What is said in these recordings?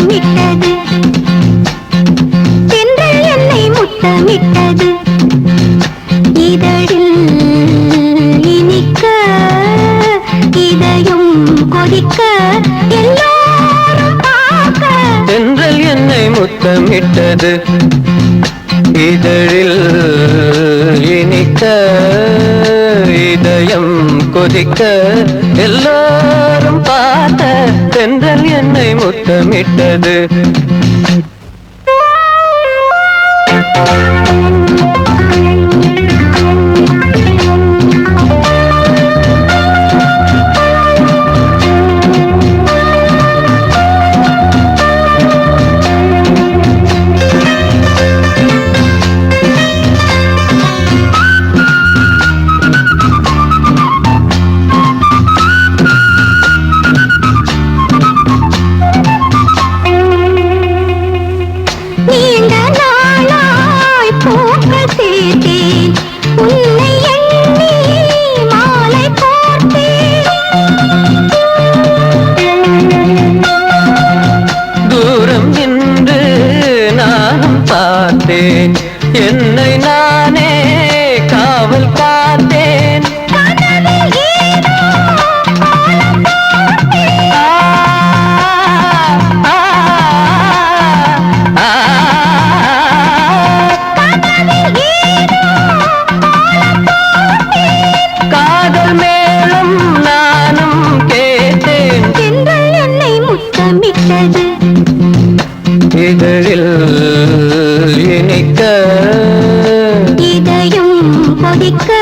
முத்தமிட்டது. தென்றல் என்னை முத்தமிட்டது. இதழில் இனிக்க இதயம் கொதிக்க எல்லாரும் பார்க்க. தென்றல் என்னை முத்தமிட்டது. இதழில் இனிக்க இதயம் கொதிக்க எல்லாரும் பார்த்த தென்றல் என்னை முத்தமிட்டது. பார்த்தேன். என்னை நானே காவல் காத்தேன் காதல் மேலும் நானும் கேட்டேன். தென்றல் என்னை முத்தமிட்டது. இதழில் கொதிக்க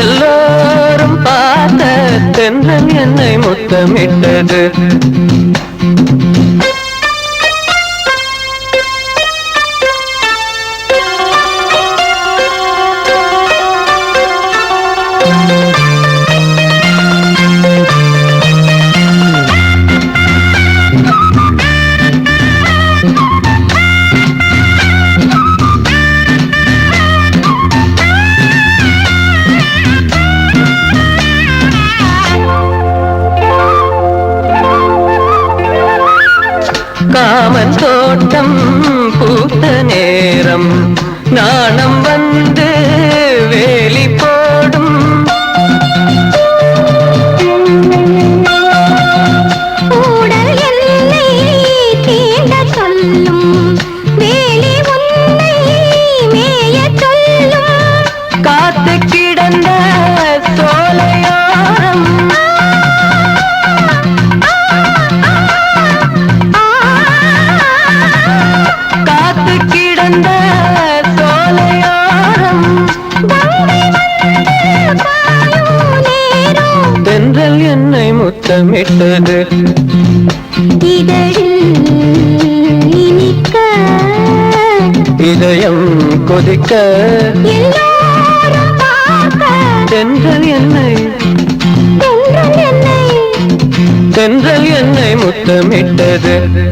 எல்லோரும் பார்த்த தென்றல் என்னை முத்தமிட்டது. thank you காமன் தோட்டம் பூத்த நேரம் நாணம் வந்து வேலி போடும் ஊடல் என்னை தீண்ட சொல்லும் முத்தமிட்டது இதயம் கொதிக்க. தென்றல் என்னை. தென்றல் என்னை முத்தமிட்டது.